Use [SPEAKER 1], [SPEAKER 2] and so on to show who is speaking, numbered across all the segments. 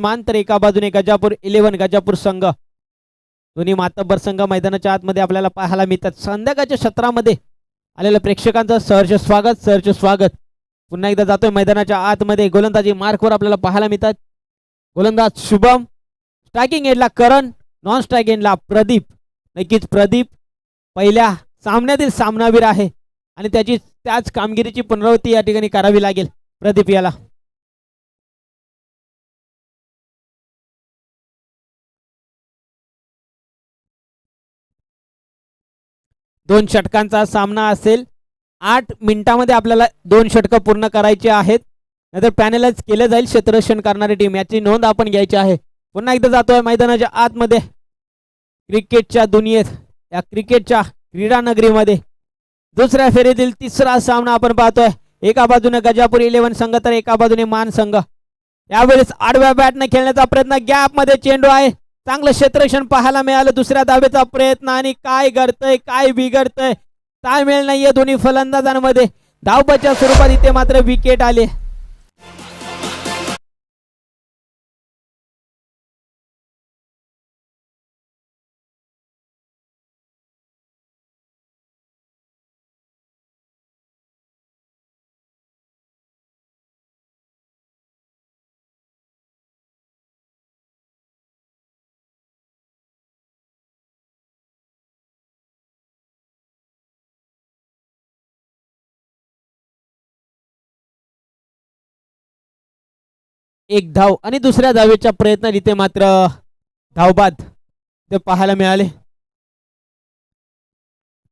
[SPEAKER 1] मान तर एका बाजूने गजापूर इलेव्हन गजापूर संघ. दोन्ही मातब्बर संघ मैदानाच्या आतमध्ये आपल्याला पाहायला मिळतात. संध्याकाळच्या सत्रामध्ये आलेल्या प्रेक्षकांचं सहर्ष स्वागत सहर्ष स्वागत. पुन्हा एकदा जातोय मैदानाच्या आतमध्ये. गोलंदाजी मार्कवर आपल्याला पाहायला मिळतात. गोलंदाज शुभम स्ट्रायकिंग एंडला करण नॉन स्ट्रायकिंग एंडला प्रदीप. नक्कीच प्रदीप पहिल्या सामन्यातील सामनावीर आहे आणि त्याची त्याच कामगिरीची पुनरावृत्ती या ठिकाणी करावी लागेल. प्रदीप याला. दोन षटकांचा सामना असेल. आठ मिनिटामध्ये आपल्याला दोन षटकं पूर्ण करायची आहेत. नाहीतर पॅनलाइज केलं जाईल. क्षेत्ररक्षण करणारी टीम याची नोंद आपण घ्यायची आहे. पुन्हा एकदा जातोय मैदानाच्या आतमध्ये. क्रिकेटच्या दुनियेत या क्रिकेटच्या क्रीडा नगरीमध्ये दुसऱ्या फेरीतील तिसरा सामना आपण पाहतोय. एका बाजूने गजापूर इलेव्हन संघ तर एका बाजूने मान संघ. यावेळेस आडव्या बॅटने खेळण्याचा प्रयत्न गॅपमध्ये चेंडू आहे. चांगलं क्षेत्रक्षण पाहायला मिळालं. दुसऱ्या धावेचा प्रयत्न आणि काय घडतंय काय बिघडतंय ताळमेळ नाहीये दोन्ही फलंदाजांमध्ये. धावपच्या स्वरूपात इथे मात्र विकेट आले. एक धाव आणि दुसऱ्या धावेच्या प्रयत्नात इथे मात्र धावबाद ते पाहायला मिळाले.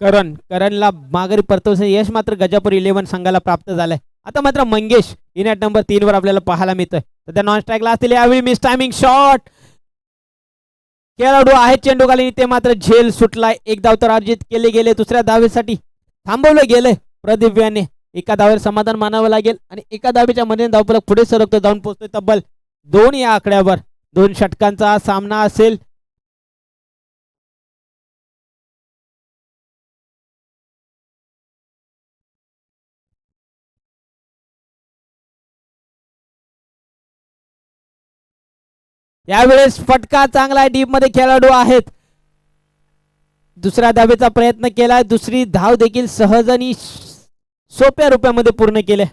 [SPEAKER 1] करण करणला माघारी परतवण्याचं यश मात्र गजापूर इलेव्हन संघाला प्राप्त झालंय. आता मात्र मंगेश इनॅट नंबर तीन वर आपल्याला पाहायला मिळतोय. सध्या नॉन स्ट्राईकला असतील यावेळी मिस टायमिंग शॉट खेळाडू आहेत चेंडू खाली ते मात्र झेल सुटलाय. एक धाव तर अर्जित केले गेले दुसऱ्या धावेसाठी थांबवलं गेलंय प्रदीप याने. एका धावेवर समाधान मानावं लागेल आणि एका धावेच्या मध्ये धावफलक पुढे सरकतो जाऊन पोहोचतोय तब्बल दोन या आकड्यावर. दोन षटकांचा सामना असेल. यावेळेस फटका चांगला आहे डीपमध्ये खेळाडू आहेत. दुसऱ्या धावेचा प्रयत्न केलाय दुसरी धाव देखील सहज आणि सोप्या रुपयामध्ये पूर्ण केले.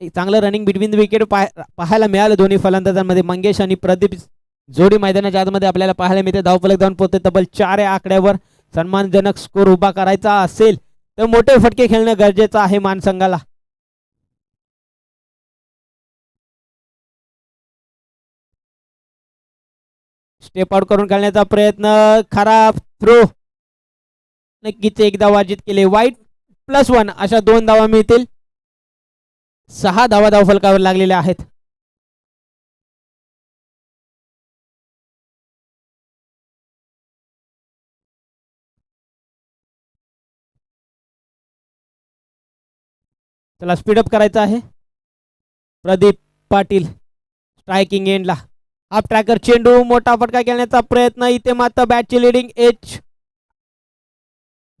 [SPEAKER 1] एक चांगलं रनिंग बिटवीन द विकेट पाहायला मिळालं दोन्ही फलंदाजांमध्ये. मंगेश आणि प्रदीप जोडी मैदानाच्या आतमध्ये आपल्याला पाहायला मिळते. धावफलक जाऊन पोहोचते. तब्बल चार या आकड्यावर सन्मानजनक स्कोर उभा करायचा असेल तर मोठे फटके खेळणं गरजेचं आहे मानसंघाला. स्टेप आउट करून खेळण्याचा प्रयत्न खराब थ्रो नक्कीच एकदा वाजित केले. वाईट प्लस वन अशा दोन धावा मिळतील. सहा धावा धावफलकावर लागलेल्या आहेत. त्याला स्पीडअप करायचं आहे. प्रदीप पाटील स्ट्रायकिंग एंडला हाफ ट्रॅकर चेंडू मोठा फटका खेळण्याचा प्रयत्न. इथे मात्र बॅटची leading H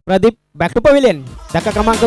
[SPEAKER 1] Pradeep back to pavilion धक्का क्रमांक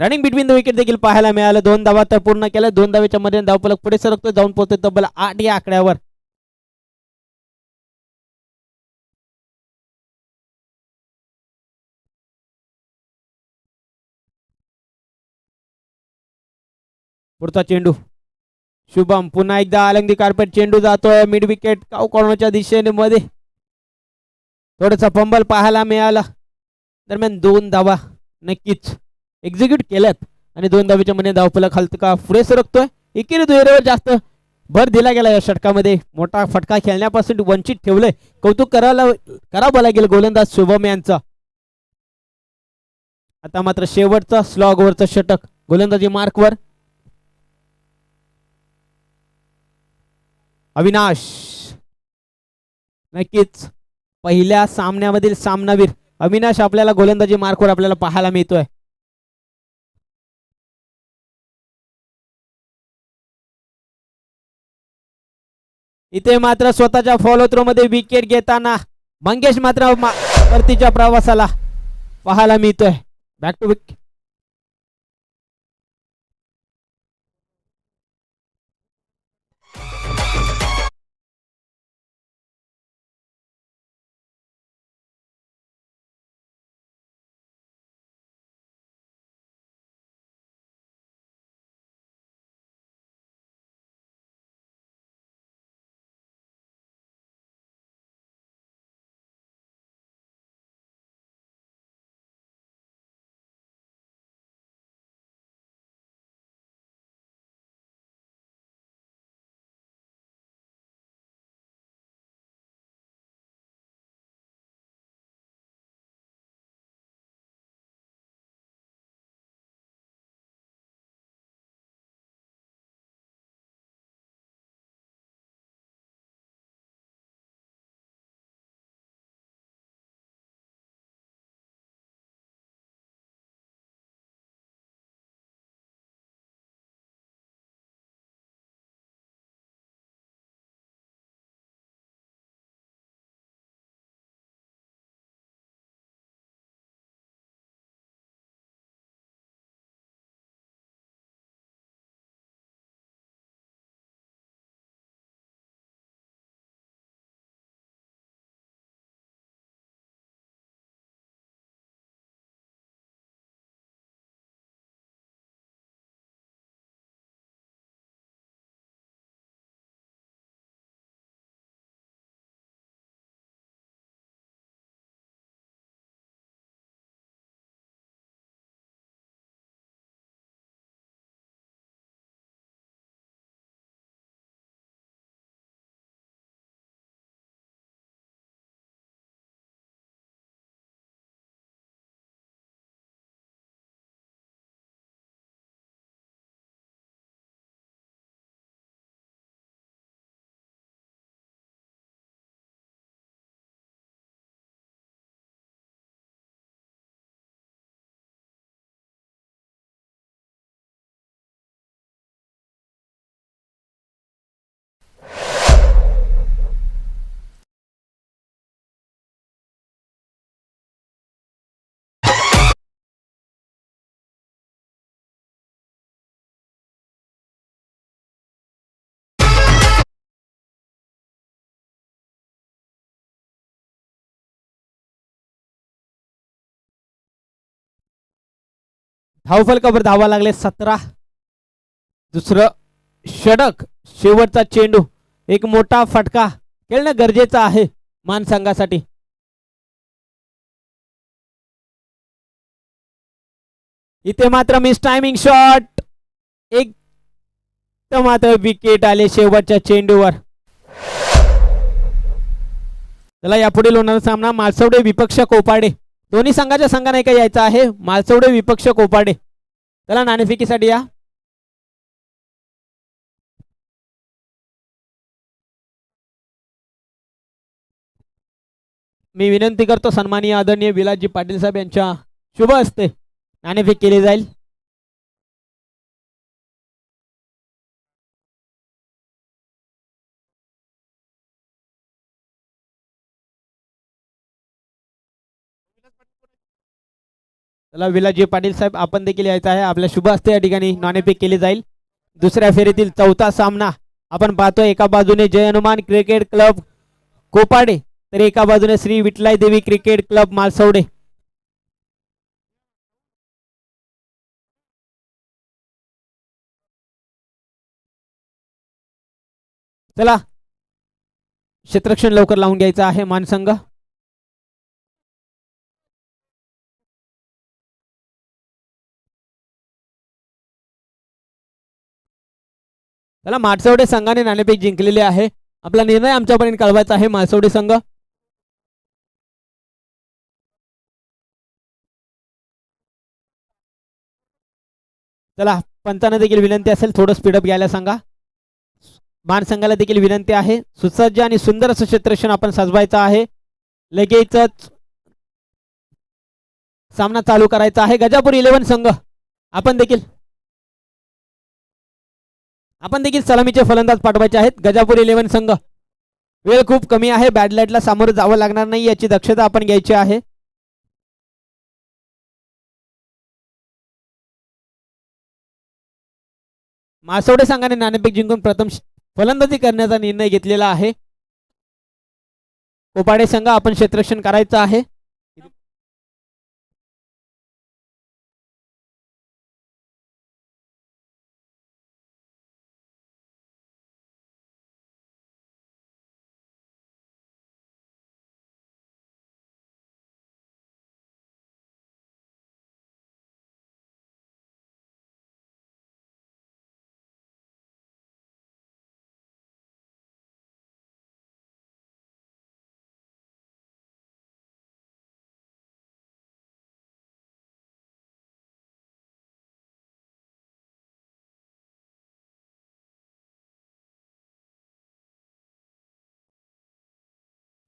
[SPEAKER 1] रनिंग बिटवीन द विकेट देखील पाहायला मिळालं. दोन धावा तर पूर्ण केल्या. दोन धावेच्या मध्ये धावपलक पुढे सरकतो. जाऊन पोहोचतो तब्बल आठ या आकड्यावर. पुढचा चेंडू. शुभम पुन्हा एकदा अलंगी कार्पेट चेंडू जातोय. मिड विकेट काव कॉर्नरच्या दिशेने मध्ये. थोडंसं पंबल पाहायला मिळाला. दरम्यान दोन धावा. नक्कीच. एक्झिक्यूट केल्यात. आणि दोन धावेच्या मध्ये धावपला खालत का पुढे सरकतोय. एकेरी दुहेरीवर जास्त भर दिला गेला या षटकामध्ये. मोठा फटका खेळण्यापासून वंचित ठेवलंय. कौतुक करायला करावं लागेल गोलंदाज शुभम यांचा. आता मात्र शेवटचा स्लॉग वरचं षटक. गोलंदाजी मार्कवर. अविनाश. नक्कीच पहिल्या सामन्यामधील सामनावीर अविनाश आपल्याला गोलंदाजी मार्कवर आपल्याला पाहायला मिळतोय. इथे मात्र स्वतःच्या फॉलो थ्रो मध्ये विकेट घेताना मंगेश मात्र मा- परतीच्या प्रवासाला पाहायला मिळतोय. बॅक टू विक धावफलकावर धावा लागले सतरा. दुसरं षडक शेवटचा चेंडू. एक मोठा फटका. खेळणं गरजेचं आहे मानसंघासाठी इथे मात्र मिस टायमिंग शॉट एक तर मात्र विकेट आले शेवटच्या चेंडूवर. चला यापुढील होणारा सामना मालसवडे विपक्ष कोपाडे. दोन्ही संघाच्या संघाने एका यायचा आहे? मालसवडे विपक्ष कोपाडे. चला नाणेफेकीसाठी या. मी विनंती करतो सन्मानीय आदरणीय विलासजी पाटील साहेब यांच्या शुभ हस्ते नाणेफेक केली जाईल. चला विलाजी पाटील साहेब आपण देखील यायचं आहे. आपल्या शुभ हस्ते या ठिकाणी नाणेफेक केली जाईल. दुसऱ्या फेरीतील चौथा सामना आपण पाहतोय. एका बाजूने जय हनुमान क्रिकेट क्लब कोपाडे तर एका बाजूने श्री विठलाई देवी क्रिकेट क्लब मालसवडे. चला क्षेत्रक्षण लवकर लावून घ्यायचं आहे मानसंघ त्याला माटसवडे संघाने नाणेफेक जिंकलेली आहे. आपला निर्णय आमच्यापर्यंत कळवायचा आहे मासवडे संघ. चला पंचांना देखील विनंती असेल थोडं स्पीडअप घ्यायला सांगा. मान संघाला देखील विनंती आहे. सुसज्ज आणि सुंदर असं क्षेत्रक्षण आपण सजवायचं आहे. लगेचच सामना चालू करायचा आहे. गजापूर इलेव्हन संघ. आपण देखील आपण देखील सलामीचे फलंदाज पाठवायचे आहेत. गजापूर इलेव्हन संघ. वेळ खूप कमी आहे. बॅडलाईटला सामोरं जावं लागणार नाही याची दक्षता आपण घ्यायची आहे. मासवडे संघाने नाणेफेक जिंकून प्रथम फलंदाजी करण्याचा निर्णय घेतलेला आहे. कोपाडे संघ आपण क्षेत्ररक्षण करायचं आहे.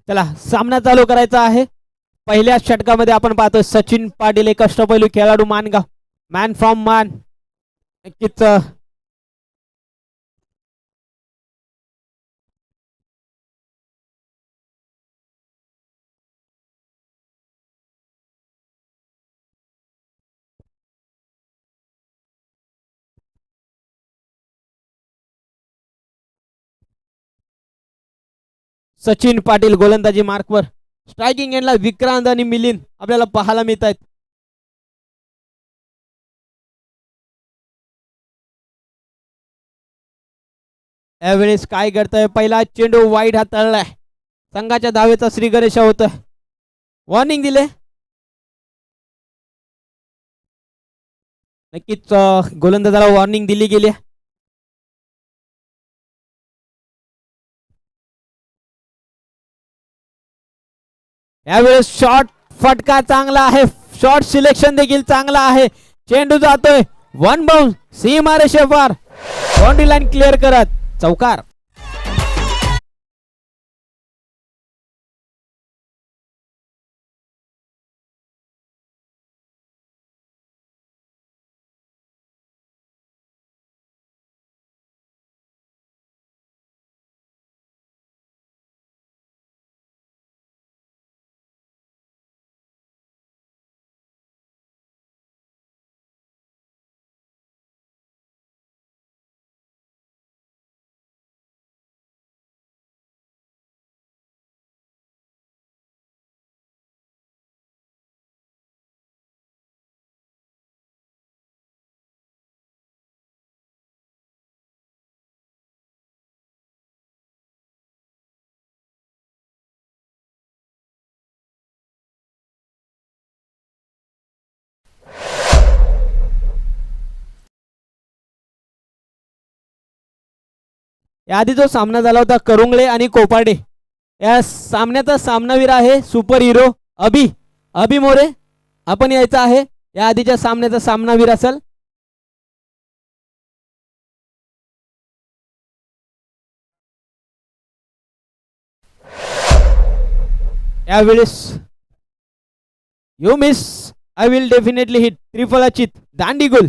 [SPEAKER 1] चला सामना चालू करायचा आहे. पहिल्या षटकामध्ये आपण पाहतो सचिन पाटील एक अष्टपैलू खेळाडू मानगाव. मॅन फ्रॉम मान नक्कीच सचिन पाटील गोलंदाजी मार्कवर. स्ट्रायकिंग एंडला विक्रांत आणि मिलिंद आपल्याला पाहायला मिळत आहेत यावेळेस काय करतंय पहिला चेंडू वाईट हाताळलाय संघाच्या धावेचा श्री गणेश होत. वॉर्निंग दिले. नक्कीच गोलंदाजाला वॉर्निंग दिली गेली. यावेळेस शॉट फटका चांगला आहे. शॉट सिलेक्शन देखील चांगला आहे. चेंडू जातोय. वन बाउन्स सी मारे शेफार बाउंड्री लाईन क्लिअर करत. चौकार. याआधी जो सामना झाला होता करुंगळे आणि कोपाडे. या सामन्याचा सामनावीर आहे सुपर हिरो अभि. अभि मोरे आपण यायचं आहे. या आधीच्या सामन्याचा सामनावीर असेल. यावेळेस you miss I will definitely hit त्रिफल अचित दांडी गोल.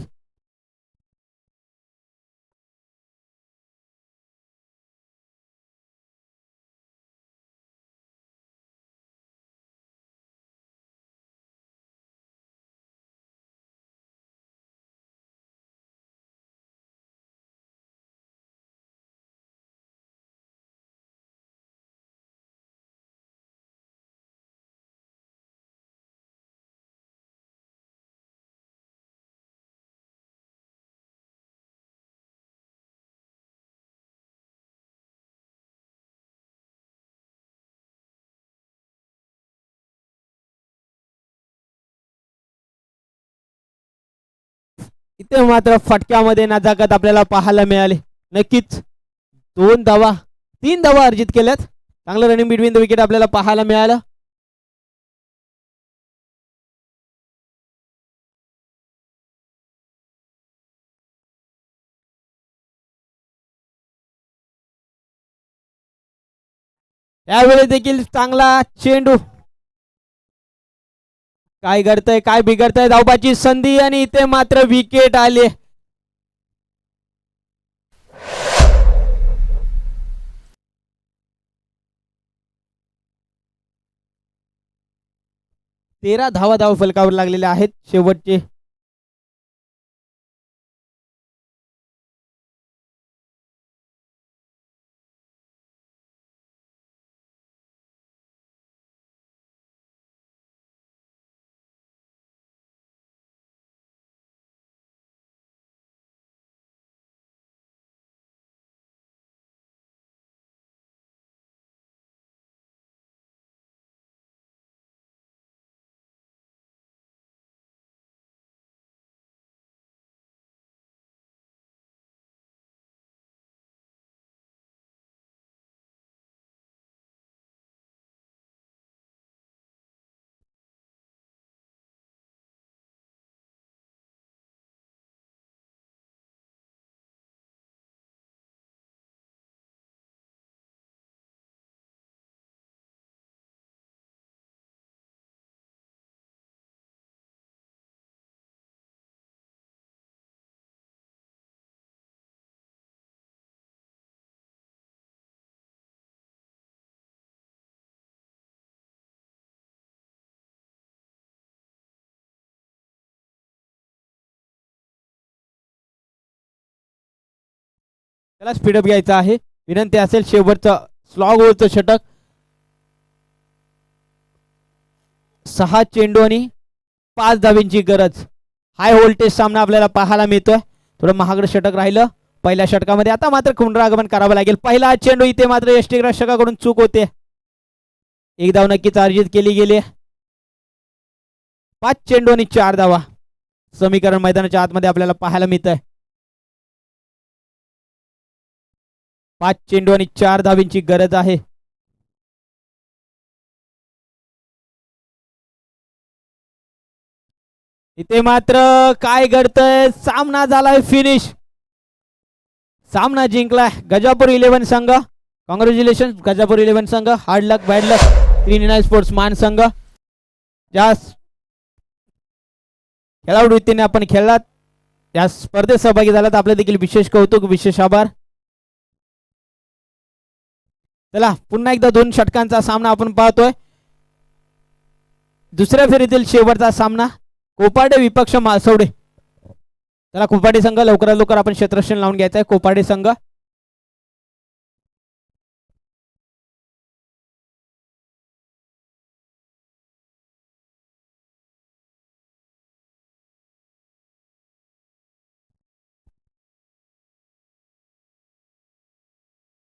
[SPEAKER 1] इथे मात्र फटक्यामध्ये नजाकत आपल्याला पाहायला मिळाली. नक्कीच दोन धावा तीन धावा अर्जित केल्यात. चांगलं रनिंग बिटवीन द विकेट आपल्याला पाहायला मिळालं. त्यावेळी देखील चांगला चेंडू काय घडतंय काय बिघडतंय धावपाची संधी आणि इथे मात्र विकेट आले. तेरा धावा धाव फलकावर लागलेल्या आहेत शेवटचे. त्याला स्पीडअप घ्यायचा आहे. विनंती असेल शेवटचं स्लॉग ओव्हरचं षटक. सहा चेंडू आणि पाच धावींची गरज. हाय व्होल्टेज सामना आपल्याला पाहायला मिळतोय. थोडं महागडं षटक राहिलं. पहिल्या षटकामध्ये आता मात्र पुनरागमन करावं लागेल. पहिला चेंडू इथे मात्र यष्टी रक्षकाकडून चूक होते. एक धाव नक्कीच अर्जित केली गेली. पाच चेंडू आणि चार धावा. समीकरण मैदानाच्या आतमध्ये आपल्याला पाहायला मिळत आहे पाच चेंडू आणि चार धावींची गरज आहे. इथे मात्र काय घडतंय? सामना झालाय फिनिश. सामना जिंकलाय गजापूर इलेव्हन संघ. कॉंग्रॅच्युलेशन गजापूर इलेव्हन संघ. हार्ड लक बॅड लक त्रिनी नाईन स्पोर्ट्स मान संघ. ज्या खेळाडू वृत्तीने आपण खेळलात या स्पर्धेत सहभागी झालात. आपले देखील विशेष कौतुक विशेष आभार. चला पुन्हा एकदा दोन षटकांचा सामना आपण पाहतोय. दुसऱ्या फेरीतील शेवटचा सामना कोपाडे विपक्ष मासवडे चला कोपाडे संघ लवकरात लवकर आपण क्षेत्रक्षण लावून घ्यायचा आहे कोपाडे संघ